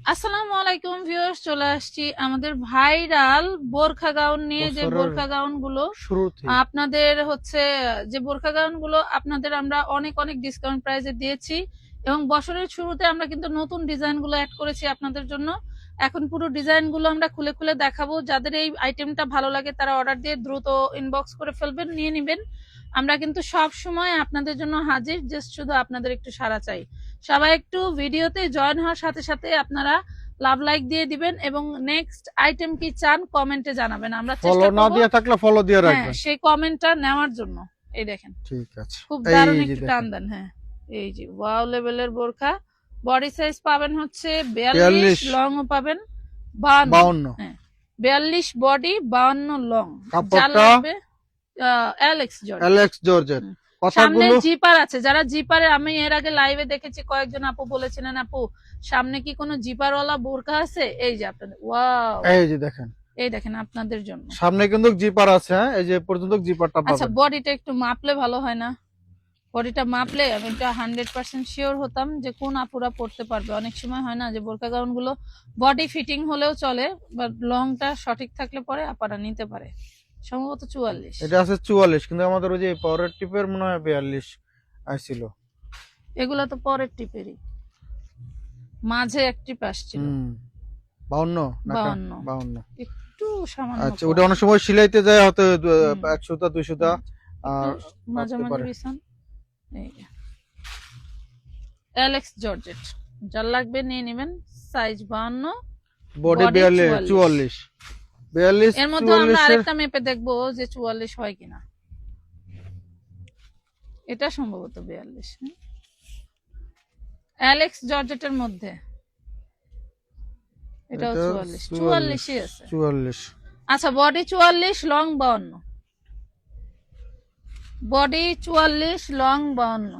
আসসালামু আলাইকুম ভিউয়ার্স চলে আসছি আমাদের ভাইরাল বোরখা গাউন নিয়ে যে বোরখা গাউনগুলো আপনাদের হচ্ছে যে বোরখা গাউনগুলো আপনাদের আমরা অনেক অনেক ডিসকাউন্ট প্রাইসে দিয়েছি এবং বছরের শুরুতে আমরা কিন্তু নতুন ডিজাইনগুলো অ্যাড করেছি আপনাদের জন্য। এখন পুরো ডিজাইনগুলো আমরা খুলে খুলে দেখাবো। যাদের এই আইটেমটা ভালো লাগে তারা অর্ডার দিয়ে দ্রুত ইনবক্স করে ফেলবেন নিয়ে নেবেন। আমরা কিন্তু সব সময় আপনাদের জন্য হাজির জাস্ট শুধু আপনাদের একটু সারা চাই। সবাই একটু ভিডিওতে জয়েন হওয়ার সাথে সাথে আপনারা লাভ লাইক দিয়ে দিবেন এবং নেক্সট আইটেম কি চান কমেন্টে জানাবেন। আমরা ফলো চেষ্টা না দিয়ে থাকলে ফলো দিয়ে হ্যাঁ রাখবেন। সেই কমেন্টটা নেওয়ার জন্য। এই দেখেন। ঠিক আছে। খুব দারুণ একটু টান দেন হ্যাঁ। এই যে ওয়াও লেভেলের বোরখা। বডি সাইজ পাবেন হচ্ছে 42 42 লং পাবেন বাউন্ন বিয়াল্লিশ বডি বাউন্ন লং কাপড়টা? লাগবে অ্যালেক্স জর্জ অ্যালেক্স জর্জের সামনে জিপার আছে। যারা জিপারে আমি এর আগে লাইভে দেখেছি কয়েকজন আপু বলেছিলেন আপু সামনে কি কোনো জিপার ওয়ালা বোরখা আছে? এই যে আপনাদের ওয়াও এই যে দেখেন। এই দেখেন আপনাদের জন্য। সামনে কিন্তু জিপার আছে হ্যাঁ? এই যে পর্যন্ত জিপারটা আচ্ছা বডিটা একটু মাপলে ভালো হয় না? বডিটা মাপলে আমি একটা হান্ড্রেড পার্সেন্ট শিওর হতাম যে কোন আপুরা পড়তে পারবে। অনেক সময় হয় না যে বোরকা গাউনগুলো বডি ফিটিং হলেও চলে বাট লংটা সঠিক থাকলে পরে আপারা নিতে পারে। সম্ভবত চুয়াল্লিশ। এটা আছে চুয়াল্লিশ কিন্তু আমাদের ওই যে পাওয়ারের টিপের মনে হয় বিয়াল্লিশ আসছিল। এগুলো তো পরের টিপেরই। মাঝে এক টিপ আসছিল। বাউন্ন বাউন্ন। বাউন্ন। একটু সামান্য আচ্ছা ওটা অনেক সময় সিলাইতে যায় হয়তো হুম। এক সুতা দুই সুতা আর মাঝামাঝি বিছান। অ্যালেক্স জর্জেট যার লাগবে নিয়ে নেবেন সাইজ বাহান্ন বডি বিয়াল্লিশ চুয়াল্লিশ। বিয়াল্লিশ এর মধ্যে আমরা আরেকটা মেপে দেখব যে চুয়াল্লিশ হয় কিনা। এটা সম্ভবত বিয়াল্লিশ অ্যালেক্স জর্জেটের মধ্যে। এটাও এটা চুয়াল্লিশ। 44 চুয়াল্লিশই আছে। চুয়াল্লিশ। আচ্ছা বডি চুয়াল্লিশ লং বাউন্ন বডি চুয়াল্লিশ লং বাউন্ন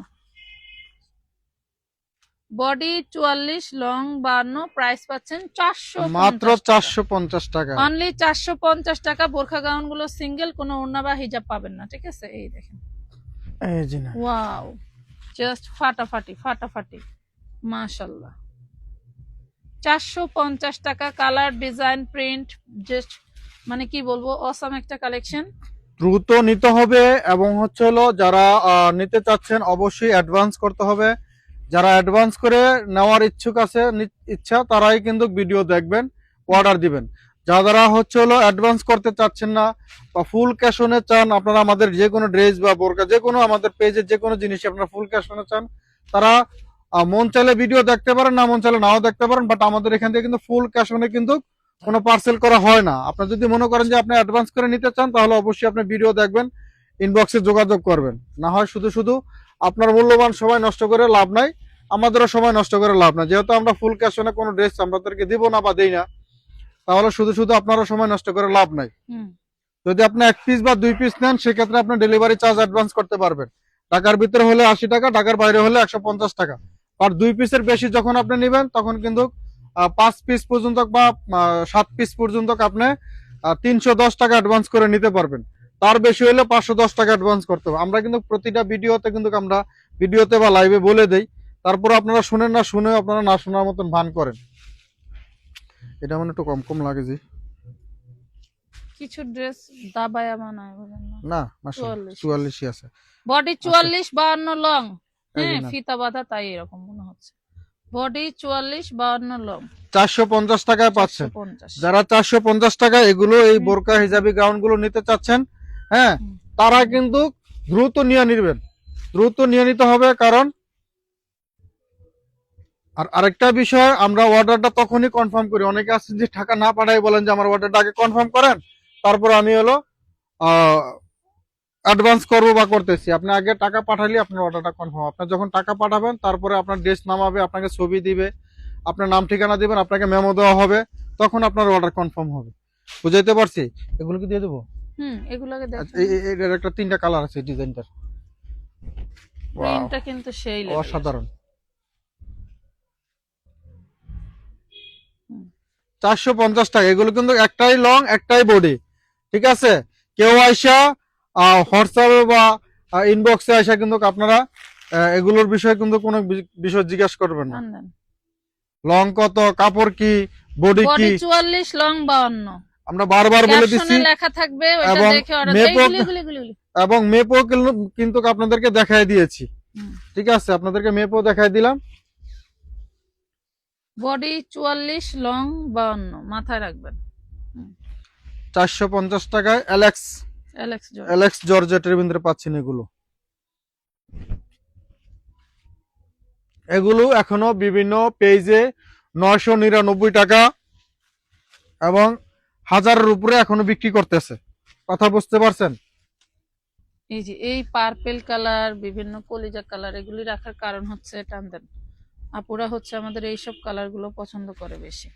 বডি চুয়াল্লিশ লং বাউন্ন প্রাইস পাচ্ছেন চারশো মাত্র চারশো পঞ্চাশ টাকা। অনলি চারশো পঞ্চাশ টাকা বোরখা গাউনগুলো সিঙ্গেল কোনো ওড়না বা হিজাব পাবেন না ঠিক আছে? এই দেখেন। এই ওয়াও জাস্ট ফাটাফাটি ফাটাফাটি। মাশাল্লাহ চারশো পঞ্চাশ টাকা কালার ডিজাইন প্রিন্ট জাস্ট মানে কি বলব অসাম একটা কালেকশন দ্রুত নিতে হবে এবং হচ্ছে হলো যারা নিতে চাচ্ছেন অবশ্যই অ্যাডভান্স করতে হবে। যারা অ্যাডভান্স করে নেওয়ার ইচ্ছুক আছে ইচ্ছা, তারাই কিন্তু ভিডিও দেখবেন অর্ডার দিবেন। যারা হচ্ছে হলো অ্যাডভান্স করতে চাচ্ছেন না বা ফুল ক্যাশ অনে চান, আপনারা আমাদের যে কোনো ড্রেস বা বোরকা যে কোনো আমাদের পেজের যে কোনো জিনিস আপনারা ফুল ক্যাশ অনে চান, তারা মন চাইলে ভিডিও দেখতে পারেন, না মন চাইলে নাও দেখতে পারেন বাট আমাদের এখান থেকে কিন্তু ফুল ক্যাশ অনে কিন্তু কোনো পার্সেল করা হয় না। আপনি যদি মনে করেন যে আপনি অ্যাডভান্স করে নিতে চান তাহলে অবশ্যই আপনি ভিডিও দেখবেন ইনবক্সে যোগাযোগ করবেন। না হয় শুধু শুধু আপনার মূল্যবান সময় নষ্ট করে লাভ নাই আমাদেরও সময় নষ্ট করে লাভ নাই। যেহেতু আমরা ফুল ক্যাশ অনে কোনো ড্রেস আমাদেরকে দিব না বা দেই না তাহলে শুধু শুধু আপনারও সময় নষ্ট করে লাভ নাই। যদি আপনি এক পিস বা দুই পিস নেন সেক্ষেত্রে আপনি ডেলিভারি চার্জ অ্যাডভান্স করতে পারবেন। ঢাকার ভিতরে হলে আশি টাকা ঢাকার বাইরে হলে একশো পঞ্চাশ টাকা। আর দুই পিসের বেশি যখন আপনি নেবেন তখন কিন্তু পাঁচ পিস পর্যন্ত বা সাত পিস পর্যন্ত আপনি তিনশো দশ টাকা অ্যাডভান্স করে নিতে পারবেন। তার বেশি হলে পাঁচশো দশ টাকা অ্যাডভান্স করতে হবে। আমরা কিন্তু প্রতিটা ভিডিওতে কিন্তু আমরা ভিডিওতে বা লাইভে বলে দেই। তারপর আপনারা শুনেন না শুনেও আপনারা না শোনার মতন ভান করেন। এটা মানে একটু কম কম লাগে জি। কিছু ড্রেস দাবায়া বানায় না। না না চুয়াল্লিশ। চুয়াল্লিশই আছে। বডি চুয়াল্লিশ বাউন্ন লং হ্যাঁ ফিতা বাঁধা তাই এরকম মনে হচ্ছে। বডি চুয়াল্লিশ বাউন্ন লং। চারশো পঞ্চাশ টাকায় পাচ্ছেন। যারা চারশো পঞ্চাশ টাকা এগুলো এই। বোরকা হিজাবি গাউনগুলো নিতে চাচ্ছেন হ্যাঁ তারা কিন্তু দ্রুত নিয়ে নিবেন। দ্রুত নিয়ে নিতে হবে কারণ আর আরেকটা বিষয় আমরা অর্ডারটা তখনই কনফার্ম করি। অনেকে আছে যে টাকা না পাঠাই বলেন যে আমার অর্ডারটা আগে কনফার্ম করেন তারপর আমি হলো অ্যাডভান্স করব বা করতেছি। আপনি আগে টাকা পাঠালে আপনার অর্ডারটা কনফার্ম আপনি যখন টাকা পাঠাবেন তারপরে আপনার ড্রেস নামাবে আপনাকে ছবি দিবে আপনার নাম ঠিকানা দিবেন আপনাকে মেমো দেওয়া হবে তখন আপনার অর্ডার কনফার্ম হবে। বুঝাইতে পারছি? এগুলো কি দিয়ে দেবো? হুম এগুলোকে আচ্ছা, এটার একটা তিনটা কালার আছে ডিজাইনটার। প্রিন্টটা কিন্তু সেই অসাধারণ। চারশো পঞ্চাশ টাকা। এগুলো কিন্তু একটাই লং একটাই বডি ঠিক আছে? কেউ আইসা হোয়াটসঅ্যাপে বা ইনবক্সে আইসা কিন্তু আপনারা এগুলোর বিষয়ে কিন্তু কোনো বিষয় জিজ্ঞাসা করবেন না। লং কত কাপড় কি বডি কি? চুয়াল্লিশ লং বাউন্ন আমরা বারবার বলে দিচ্ছি। লেখা থাকবে এবং দেখে এবং মেপও কিন্তু- আপনাদেরকে দেখাই দিয়েছি। ঠিক আছে আপনাদেরকে মেপও দেখাই দিলাম। বডি চুয়াল্লিশ লং বাউন্ন মাথায় রাখবেন। চারশো পঞ্চাশ টাকায় অ্যালেক্স অ্যালেক্স জর্জ অ্যালেক্স জর্জেটের ভিতরে পাচ্ছেন এগুলো। এগুলো এখনও বিভিন্ন পেজে নয়শো নিরানব্বই টাকা এবং হাজারের উপরে এখনও বিক্রি করতেছে। কথা বুঝতে পারছেন? এই যে এই পার্পেল কালার বিভিন্ন কলিজা কালার এগুলি রাখার কারণ হচ্ছে টানদেন। আপুরা হচ্ছে আমাদের এইসব কালারগুলো পছন্দ করে বেশি।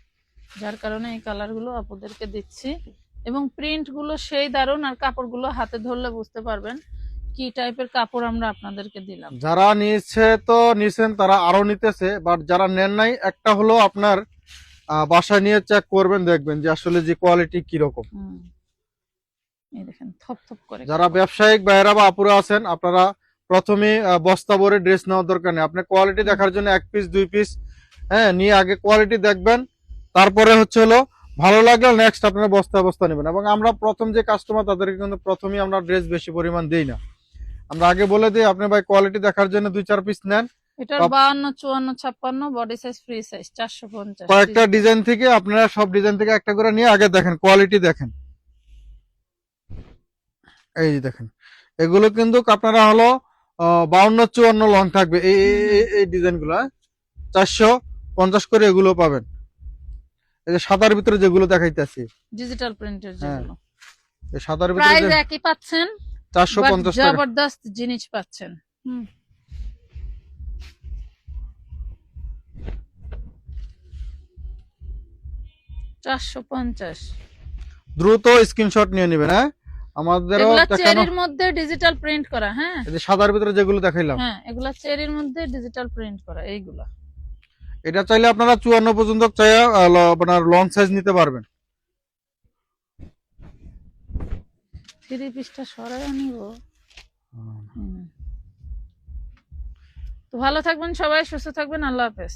যার কারণে এই কালারগুলো আপুদেরকে দিচ্ছি। এবং প্রিন্টগুলো সেই দারুণ আর কাপড়গুলো হাতে ধরলে বুঝতে পারবেন কি টাইপের কাপড় আমরা আপনাদেরকে দিলাম। যারা নিয়েছে তো নিছেন তারা আরও নিতেছে বাট যারা নেন নাই একটা হলো আপনার বাসায় নিয়ে চেক করবেন দেখবেন যে আসলে যে কোয়ালিটি কীরকম। যারা ব্যবসায়িক বাইরা বা আপুরা আছেন আপনারা প্রথমে বস্তা ভরে ড্রেস নেওয়ার দরকার নেই। আপনি কোয়ালিটি দেখার জন্য এক পিস দুই পিস হ্যাঁ নিয়ে আগে কোয়ালিটি দেখবেন তারপরে হচ্ছে হলো ভালো লাগলে নেক্সট আপনারা বস্তা বস্তা নেবেন। এবং আমরা প্রথম যে কাস্টমার তাদেরকে কিন্তু প্রথমেই আমরা ড্রেস বেশি পরিমাণ দেই না। আমরা আগে বলে দিই আপনি ভাই কোয়ালিটি দেখার জন্য দুই চার পিস নেন। এটার সব- বাহান্ন চুয়ান্ন ছাপ্পান্ন বডি সাইজ ফ্রি সাইজ চারশো পঞ্চাশ। কয়েকটা ডিজাইন থেকে আপনারা সব ডিজাইন থেকে একটা করে নিয়ে আগে দেখেন কোয়ালিটি দেখেন। এই দেখেন এগুলো কিন্তু আপনারা হলো বাউন্ন চুয়ান্ন লং থাকবে। এই এই- এই- এই ডিজাইনগুলো চারশো পঞ্চাশ করে এগুলো পাবেন। এই যে সাদার ভিতরে যেগুলো দেখাইতেছি। ডিজিটাল প্রিন্টের হ্যাঁ, যেগুলো। এই সাদার ভিতরে প্রাইস একই পাচ্ছেন চারশো but পঞ্চাশ টাকা। জবরদস্ত জিনিস পাচ্ছেন। হুম। চারশো পঞ্চাশ। দ্রুত স্ক্রিনশট নিয়ে নেবেন হ্যাঁ? আমাদেরও চেরির মধ্যে ডিজিটাল প্রিন্ট করা হ্যাঁ? যে সাদার ভিতরে যেগুলো দেখাইলাম। হ্যাঁ এগুলা চেরির মধ্যে ডিজিটাল প্রিন্ট করা এইগুলা। এটা চাইলে আপনারা চুয়ান্ন পর্যন্ত চাই আপনার লং সাইজ নিতে পারবেন। থ্রি পিসটা সরাই নিব। তো ভালো থাকবেন সবাই সুস্থ থাকবেন আল্লাহ হাফেজ।